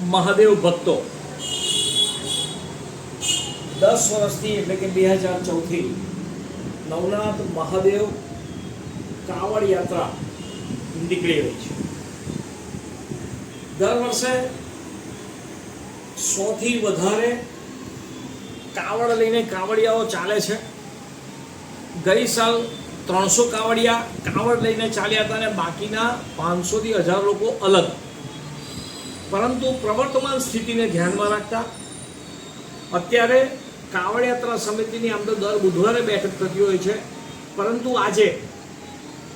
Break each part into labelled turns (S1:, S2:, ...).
S1: મહાદેવ ભક્તો. દસ વર્ષથી એટલે કે બે હજાર ચૌદથી નવનાથ મહાદેવ કાવડ યાત્રા નીકળી રહી છે. દર વર્ષે સોથી વધારે કાવડ લઈને કાવડિયાઓ ચાલે છે. ગઈ સાલ ત્રણસો કાવડિયા કાવડ લઈને ચાલ્યા હતા અને બાકીના પાંચસોથી હજાર લોકો અલગ. પરંતુ પ્રવર્તમાન સ્થિતિને ધ્યાનમાં રાખતા અત્યારે કાવડ યાત્રા સમિતિની આમ તો દર બુધવારે બેઠક થતી હોય છે. પરંતુ આજે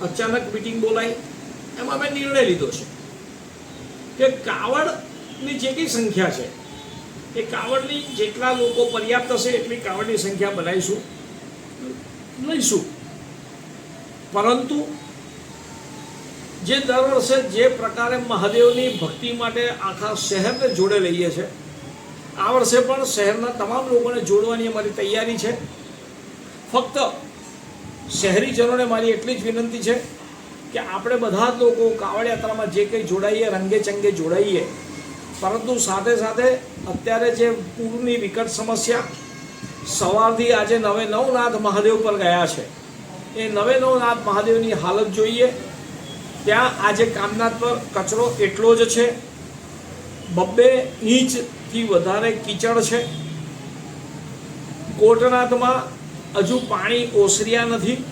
S1: અચાનક મિટિંગ બોલાઈ, એમાં મેં નિર્ણય લીધો છે કે કાવડની જે કંઈ સંખ્યા છે, એ કાવડની જેટલા લોકો પર્યાપ્ત હશે એટલી કાવડની સંખ્યા બનાવીશું, લઈશું. પરંતુ જે દર વર્ષે જે પ્રકારે મહાદેવની ભક્તિ માટે આખા શહેરને જોડે લઈએ છે, આ વર્ષે પણ શહેરના તમામ લોકોને જોડવાની અમારી તૈયારી છે. ફક્ત શહેરીજનોને મારી એટલી જ વિનંતી છે કે આપણે બધા જ લોકો કાવડ યાત્રામાં જે કંઈ જોડાઈએ, રંગે ચંગે જોડાઈએ, પરંતુ સાથે સાથે અત્યારે જે પૂરની વિકટ સમસ્યા, સવારથી આજે નવે નવનાથ મહાદેવ પર ગયા છે. એ નવે નવનાથ મહાદેવની હાલત જોઈએ. ત્યાં આજે કામનાથ પર કચરો એટલો જ છે, બબ્બે ઇંચથી વધારે કીચડ છે. કોટનાથમાં હજુ પાણી ઓસર્યા નથી.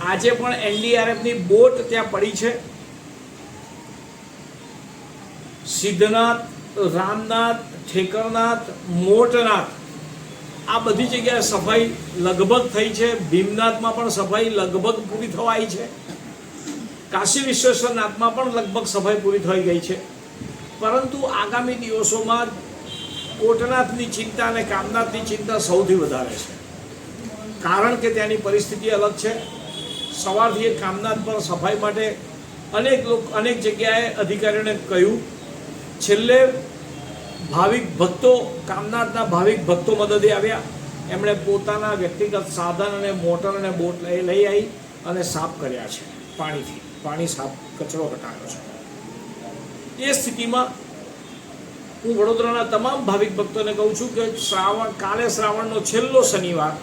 S1: આજે પણ એનડીઆરએફની બોટ ત્યાં પડી છે. સિદ્ધનાથ, રામનાથ, ઠેકરનાથ, મોટનાથ, આ બધી જગ્યાએ સફાઈ લગભગ થઈ છે. ભીમનાથમાં પણ સફાઈ લગભગ પૂરી થવાઈ છે. કાશી વિશ્વેશ્વરનાથમાં પણ લગભગ સફાઈ પૂરી થઈ ગઈ છે. પરંતુ આગામી દિવસોમાં કોટનાથની ચિંતા અને કામનાથની ચિંતા સૌથી વધારે છે. કારણ કે ત્યાંની પરિસ્થિતિ અલગ છે. સવારથી એ કામનાથ પર સફાઈ માટે અનેક લોક, અનેક જગ્યાએ અધિકારીઓને કહ્યું, છેલ્લે ભાવિક ભક્તો, કામનાથના ભાવિક ભક્તો મદદે આવ્યા. એમણે પોતાના વ્યક્તિગત સાધન અને મોટર અને બોટ લઈ લઈ આવી અને સાફ કર્યા છે પાણીથી. પાણી સાફ કચરો ઘટાડ્યો છે. એ સ્થિતિમાં હું વડોદરાના તમામ ભાવિક ભક્તોને કહું છું કે શ્રાવણ, કાલે શ્રાવણનો છેલ્લો શનિવાર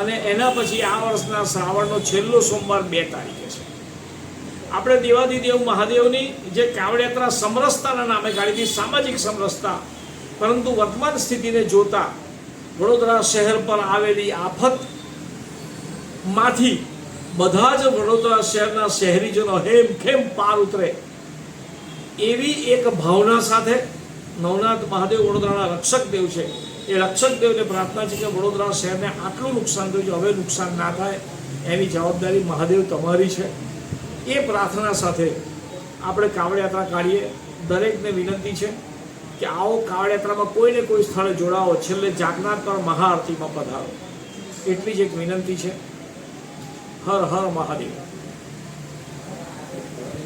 S1: અને એના પછી આ વર્ષના શ્રાવણનો છેલ્લો સોમવાર બે તારીખે છે. આપણે દેવાદિદેવ મહાદેવની જે કાવડયાત્રા સમરસતાના નામે કાઢી સામાજિક સમરસતા, પરંતુ વર્તમાન સ્થિતિને જોતા વડોદરા શહેર પર આવેલી આફતમાંથી બધા જ વડોદરા શહેરના શહેરીજનો હેમ ખેમ પાર ઉતરે. એવી એક ભાવના સાથે નવનાથ મહાદેવ વડોદરાના રક્ષક દેવ છે. એ રક્ષક દેવને પ્રાર્થના છે કે વડોદરા શહેરને આટલું નુકસાન થયું છે, હવે નુકસાન ના થાય એની જવાબદારી મહાદેવ તમારી છે. એ પ્રાર્થના સાથે આપણે કાવડ યાત્રા કાઢીએ. દરેકને વિનંતી છે કે આવો કાવડ યાત્રામાં કોઈને કોઈ સ્થળે જોડાવો. છેલ્લે જાગનાર પર મહાઆરતીમાં પધારો. એટલી જ એક વિનંતી છે. هر هر مهادیو